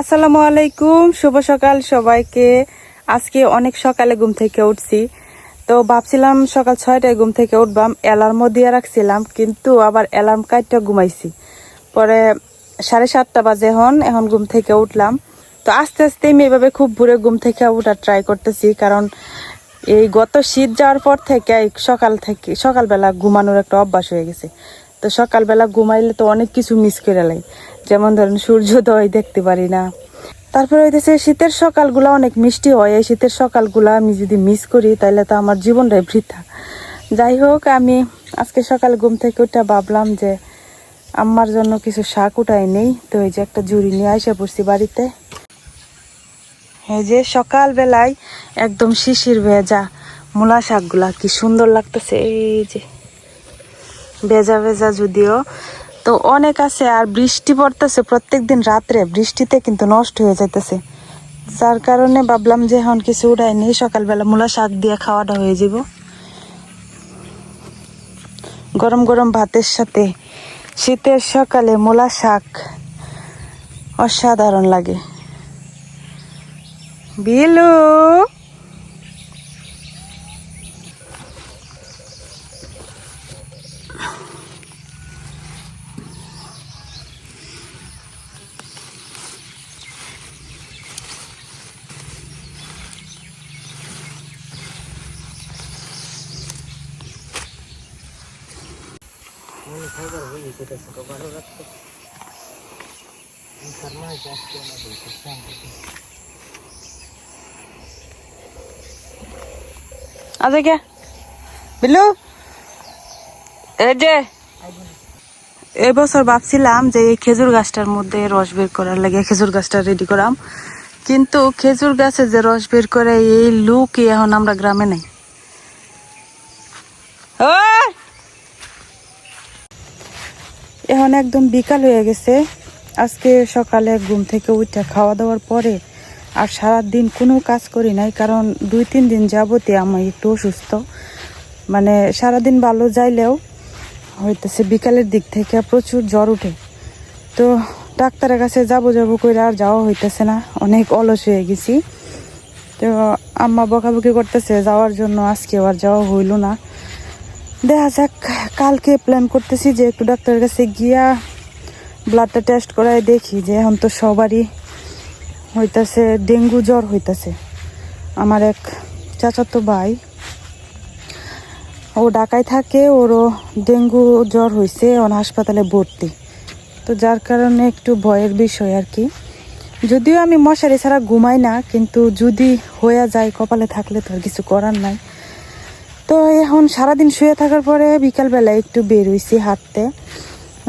আসসালামু আলাইকুম, শুভ সকাল সবাইকে। আজকে অনেক সকালে ঘুম থেকে উঠছি। তো ভাবছিলাম সকাল ছয়টায় ঘুম থেকে উঠবাম, অ্যালার্মও দিয়ে রাখছিলাম, কিন্তু আবার অ্যালার্ম কাটটা ঘুমাইছি। পরে সাড়ে সাতটা বাজে হন, এখন ঘুম থেকে উঠলাম। তো আস্তে আস্তে আমি এভাবে খুব ভোরে ঘুম থেকে উঠার ট্রাই করতেছি, কারণ এই গত শীত যাওয়ার পর থেকে সকাল থেকে, সকালবেলা ঘুমানোর একটা অভ্যাস হয়ে গেছে। তো সকালবেলা ঘুমাইলে তো অনেক কিছু মিস করে লাই। যেমন ধরেন সূর্যোদয় দেখতে পারি না। তারপরে হইতেছে শীতের সকালগুলো অনেক মিষ্টি হয়। এই শীতের সকালগুলো আমি যদি মিস করি তাহলে তো আমার জীবনটাই বৃথা। যাই হোক, আমি আজকে সকাল ঘুম থেকে ওটা ভাবলাম যে আম্মার জন্য কিছু শাক উঠাই নেই। তো এই যে একটা জুড়ি নিয়ে আসা পড়ছি বাড়িতে। এই যে সকালবেলায় একদম শিশির ভেজা মূলা শাকগুলা, কি সুন্দর লাগতেছে। এই যে ভেজা ভেজা যদিও। তো অনেক আছে আর বৃষ্টি পড়তেছে প্রত্যেক দিন রাত্রে। বৃষ্টিতে কিন্তু নষ্ট হয়ে যাইতেছে। যার কারণে ভাবলাম যে এখন কিছু উঠাই নেই, সকালবেলা মূলা শাক দিয়ে খাওয়াটা হয়ে যাব গরম গরম ভাতের সাথে শীতের সকালে মূলা শাক অসাধারণ লাগে। বিলু! এবছর ভাবছিলাম যে এই খেজুর গাছটার মধ্যে রস বের করার লাগে, খেজুর গাছটা রেডি করাম। কিন্তু খেজুর গাছে যে রস বের করে, এই লুকই এখন আমরা গ্রামে নাই! এখন একদম বিকাল হয়ে গেছে। আজকে সকালে ঘুম থেকে উঠে খাওয়া দাওয়ার পরে আর সারা দিন কোনো কাজ করি নাই, কারণ দুই তিন দিন যাবতে আমি একটু অসুস্থ। মানে সারাদিন ভালো যাইলেও হইতেছে বিকালের দিক থেকে প্রচুর জ্বর উঠে। তো ডাক্তারের কাছে যাব যাব করে আর যাওয়া হইতেছে না, অনেক অলস হয়ে গেছি। তো আম্মা বকাবকি করতেছে, যাওয়ার জন্য আজকে আর যাওয়া হইল না। দেখা যাক, কালকে প্ল্যান করতেছি যে একটু ডাক্তারের কাছে গিয়া ব্লাডটা টেস্ট করায় দেখি যে এখন তো সবারই হইতাছে, ডেঙ্গু জ্বর হইতাছে। আমার এক চাচাতো ভাই, ও ঢাকায় থাকে, ওরও ডেঙ্গু জ্বর হয়েছে ওর হাসপাতালে ভর্তি। তো যার কারণে একটু ভয়ের বিষয় আর কি। যদিও আমি মশারি ছাড়া ঘুমাই না, কিন্তু যদি হয়ে যায়, কপালে থাকলে তো আর কিছু করার নাই। তো এখন সারাদিন শুয়ে থাকার পরে বিকালবেলা একটু বের হইছি হাঁটতে।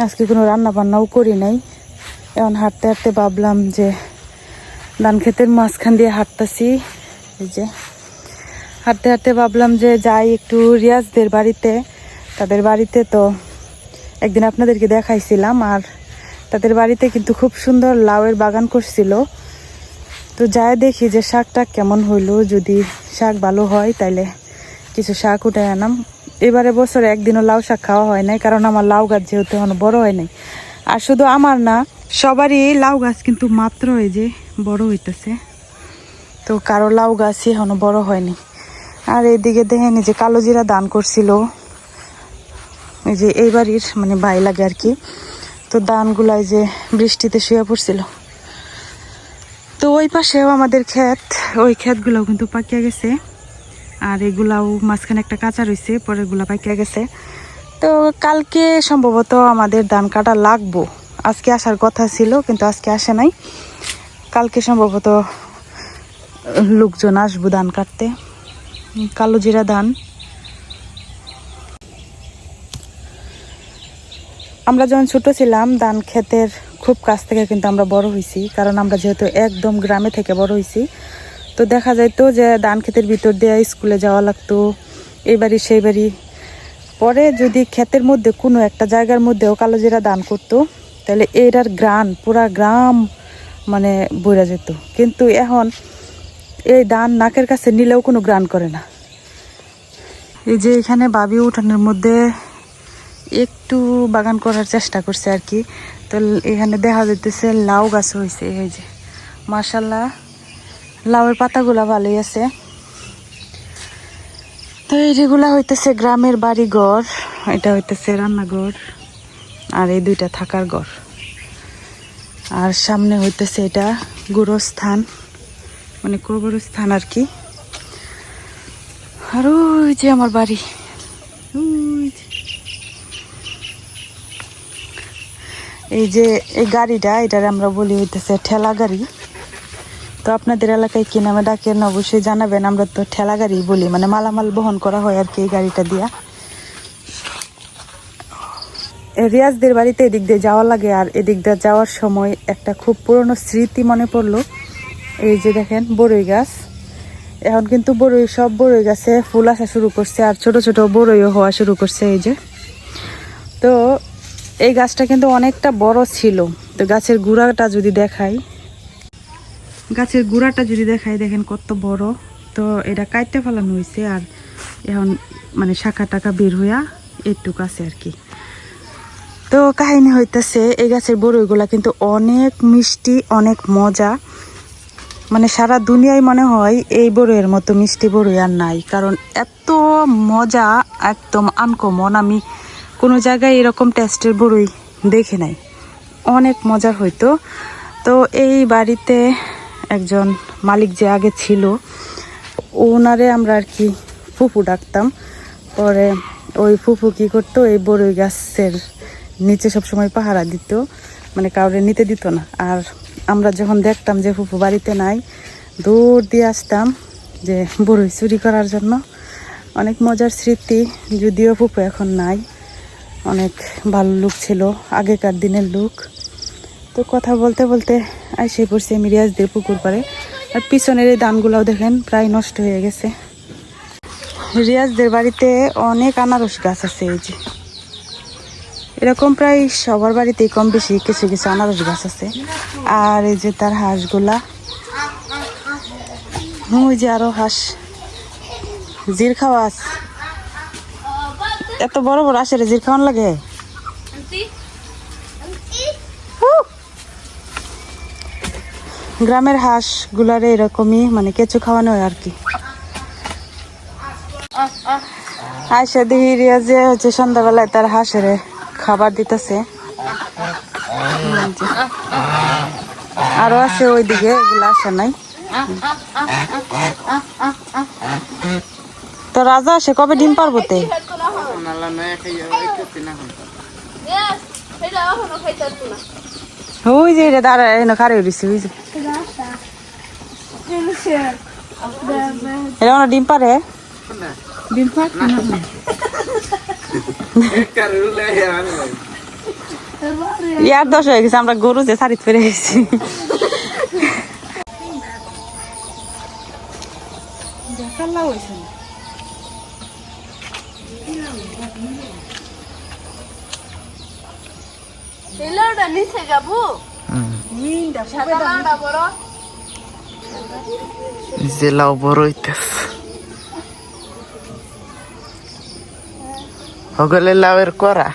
আজকে কোনো রান্না বান্নাও করি নাই। এখন হাঁটতে হাঁটতে ভাবলাম যে ধান ক্ষেতের মাঝখান দিয়ে হাঁটতেছি। এই যে হাঁটতে হাঁটতে ভাবলাম যে যাই একটু রিয়াজদের বাড়িতে। তাদের বাড়িতে তো একদিন আপনাদেরকে দেখাইছিলাম আর তাদের বাড়িতে কিন্তু খুব সুন্দর লাউয়ের বাগান করছিল। তো যাই দেখি যে শাকটা কেমন হইল, যদি শাক ভালো হয় তাইলে কিছু শাক উঠে আনাম। এবারে বছরে একদিনও লাউ শাক খাওয়া হয় নাই, কারণ আমার লাউ গাছ যেহেতু এখনও বড় হয় নাই। আর শুধু আমার না, সবারই লাউ গাছ কিন্তু মাত্র এই যে বড় হইতেছে। তো কারও লাউ গাছই এখনও বড় হয়নি। আর এইদিকে দেখেন যে কালো জিরা দান করছিল। এই যে এই বাড়ির মানে ভাই লাগে আর কি। তো দানগুলাই যে বৃষ্টিতে শুয়ে পড়ছিল। তো ওই পাশেও আমাদের ক্ষেত, ওই ক্ষেতগুলোও কিন্তু পাকিয়া গেছে। আর এগুলাও মাঝখানে একটা কাঁচা রয়েছে পরে এগুলা পাকিয়া গেছে। তো কালকে সম্ভবত আমাদের ধান কাটা লাগবো। আজকে আসার কথা ছিল, কিন্তু আজকে আসে নাই। কালকে সম্ভবত লোকজন আসব ধান কাটতে। কালো জিরা ধান। আমরা যখন ছোট ছিলাম, ধান ক্ষেতের খুব কাছ থেকে কিন্তু আমরা বড় হয়েছি কারণ আমরা যেহেতু একদম গ্রামে থেকে বড় হয়েছি তো দেখা যাইতো যে ধান ক্ষেতের ভিতর দিয়ে স্কুলে যাওয়া লাগতো, এই বাড়ি সেই বাড়ি। পরে যদি ক্ষেতের মধ্যে, কোনো একটা জায়গার মধ্যেও কালো জিরা দান করতো, তাহলে এটার গ্রান, পুরা গ্রাম মানে বইরা যেত। কিন্তু এখন এই দান নাকের কাছে নিলেও কোনো গ্রান করে না। এই যে এখানে বাবি উঠানের মধ্যে একটু বাগান করার চেষ্টা করছে আর কি। তো এখানে দেখা যাইতেছে লাউ গাছ হয়েছে এই যে। মাশাল্লাহ। লাউয়ের পাতাগুলা ভালোই আছে। তো এইগুলা হইতেছে গ্রামের বাড়ি ঘর এটা হইতেছে রান্নাঘর, আর এই দুইটা থাকার ঘর। আর সামনে হইতেছে এটা গুরুস্থান মানে কবরস্থান আর কি। আর ওই যে আমার বাড়ি এই যে এই গাড়িটা, এটার আমরা বলি হইতেছে ঠেলা গাড়ি। তো আপনাদের এলাকায় কি নামে ডাকেন? অবশ্যই জানাবেন। আমরা তো ঠেলা গাড়ি বলি মানে মালামাল বহন করা হয় আর কি এই গাড়িটা দিয়া। রিয়াজদের বাড়িতে এদিক দিয়ে যাওয়া লাগে, আর এদিক দিয়ে যাওয়ার সময় একটা খুব পুরনো স্মৃতি মনে পড়ল। এই যে দেখেন বড়ই গাছ। এখন কিন্তু বড়ই সব বড়ই গাছে ফুল আসা শুরু করছে, আর ছোট ছোট বড়ইও হওয়া শুরু করছে এই যে। তো এই গাছটা কিন্তু অনেকটা বড় ছিল। তো গাছের গুড়াটা যদি দেখাই গাছের গুড়াটা যদি দেখাই, দেখেন কত বড়। তো এটা কাটতে ফেলানো হয়েছে আর এখন মানে শাখা টাকা বের হইয়া একটুক আছে আর কি। তো কাহিনী হইতেছে, এই গাছের বড়ইগুলা কিন্তু অনেক মিষ্টি, অনেক মজা। মানে সারা দুনিয়ায় মনে হয় এই বড়ইয়ের মতো মিষ্টি বড়ই আর নাই, কারণ এত মজা, একদম আনকমন আমি কোনো জায়গায় এরকম টেস্টের বড়ই দেখে নাই। অনেক মজার হইতো। তো এই বাড়িতে একজন মালিক যে আগে ছিল ওনারে আমরা আর কি ফুফু ডাকতাম। পরে ওই ফুফু কি করতো, এই বড়ই গাছের নিচে সবসময় পাহারা দিত মানে কাউরে নিতে দিত না। আর আমরা যখন দেখতাম যে ফুফু বাড়িতে নাই দৌড় দিয়ে আসতাম যে বড়ই চুরি করার জন্য। অনেক মজার স্মৃতি, যদিও ফুপু এখন নাই, অনেক ভালো লুক ছিল, আগেকার দিনের লুক। তো কথা বলতে বলতে এসে পড়ছে আমি রিয়াজদের পুকুর পাড়ে। আর পিছনের এই ধানগুলাও দেখেন, প্রায় নষ্ট হয়ে গেছে। রিয়াজদের বাড়িতে অনেক আনারস গাছ আছে এই যে। এরকম প্রায় সবার বাড়িতেই কম বেশি কিছু কিছু আনারস গাছ আছে। আর এই যে তার হাঁসগুলা। হুম, ওই যে আরও হাঁস। জির খাওয়া। এত বড় বড় আসে রে জির খাওয়ান লাগে? গ্রামের হাঁস গুলারে এরকমই মানে কেঁচু খাওয়ানো হয় আর কি। আয়সা দেখি রিয়াজে হচ্ছে সন্ধ্যাবেলায় তার হাঁসেরে খাবার দিতেছে। আরও আছে ওইদিকে, এগুলো আসে নাই। তো রাজা আসে কবে ডিম পারব তে? ওই যে এটা দাঁড়ায় খারে উঠেছে ওই যে। এটা ওনা ডিম পারে ডিম পার ইয়ার দশ হয়ে গেছে আমরা গরু যে শাড়ি ফেরে গেছি। নিচে যাব। সাদা বড়। লাউ বড় হইতেছে। হগলে লাউয়ের করা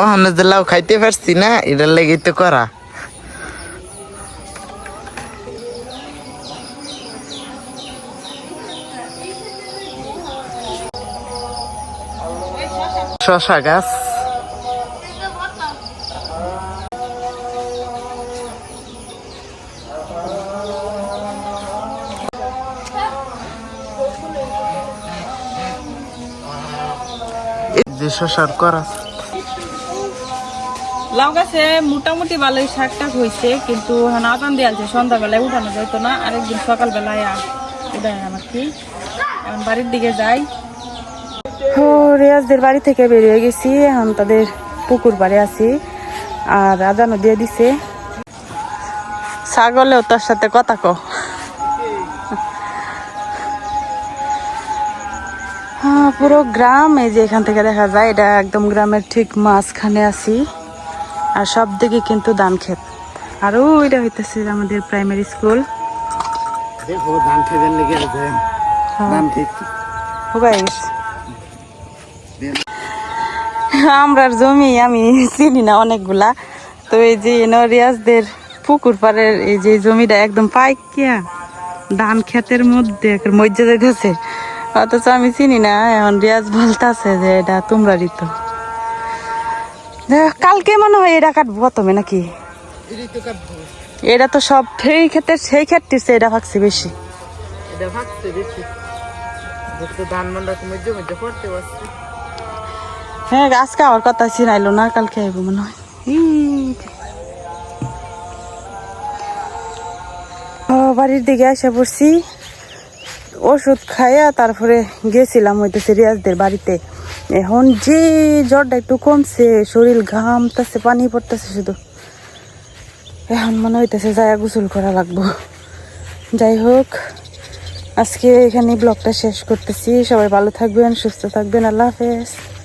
ওখানে যে লাউ খাইতে পারছি না, এটার লেগে তো করা শশা গাছ। শশার করা। লাউ গাছে মোটামুটি ভালোই শাক টাক হয়েছে কিন্তু এখন আটান দিয়ালছে সন্ধ্যাবেলায় উঠানো যেত না আরেকদিন সকালবেলায় উঠায় আর কি এখন বাড়ির দিকে যাই। ও রিয়াজদের বাড়ি থেকে বেরিয়ে গেছি এখন তাদের পুকুর বাড়ি আছি আর আজানও দিয়ে দিছে। ছাগলেও তার সাথে কথা কো পুরো গ্রাম এই যে এখান থেকে দেখা যায় এটা একদম গ্রামের ঠিক মাঝখানে আছি। আর সব দিকে কিন্তু ধান ক্ষেত আর ওইটা হইতেছে আমাদের প্রাইমারি স্কুল দেখো ধান খেতে লেগে আছে ধান খেতে আমরার জমি আমি চিনি না অনেকগুলা। তো এই যে এনো রিয়াজদের পুকুর পাড়ের এই যে জমিটা একদম পাইকিয়া ধান ক্ষেতের মধ্যে মসজিদের কাছে অথচ আমি চিনি না এখন রিয়াজ বলতেছে যে এটা তোমরা ঋত। কালকে মনে হয় এটা কাটবো প্রথমে নাকি? এটা তো সব সেই ক্ষেত্রে সেই ক্ষেত্রে এটা ভাগছে বেশি। এটা ভাগছে বেশি। হ্যাঁ আজকে আমার কথা চিনাইলো না কালকে আইব মনে হয়। বাড়ির দিকে এসে পড়ছি। ওষুধ খাইয়া তারপরে গেছিলাম হইতেছে রিয়াজদের বাড়িতে। এখন যে জ্বরটা একটু কমছে, শরীর ঘামতেছে, পানি পড়তেছে শুধু। এখন মনে হইতেছে যায় গোসল করা লাগবো। যাই হোক, আজকে এখানে ব্লগটা শেষ করতেছি। সবাই ভালো থাকবেন, সুস্থ থাকবেন। আল্লাহ হাফেজ।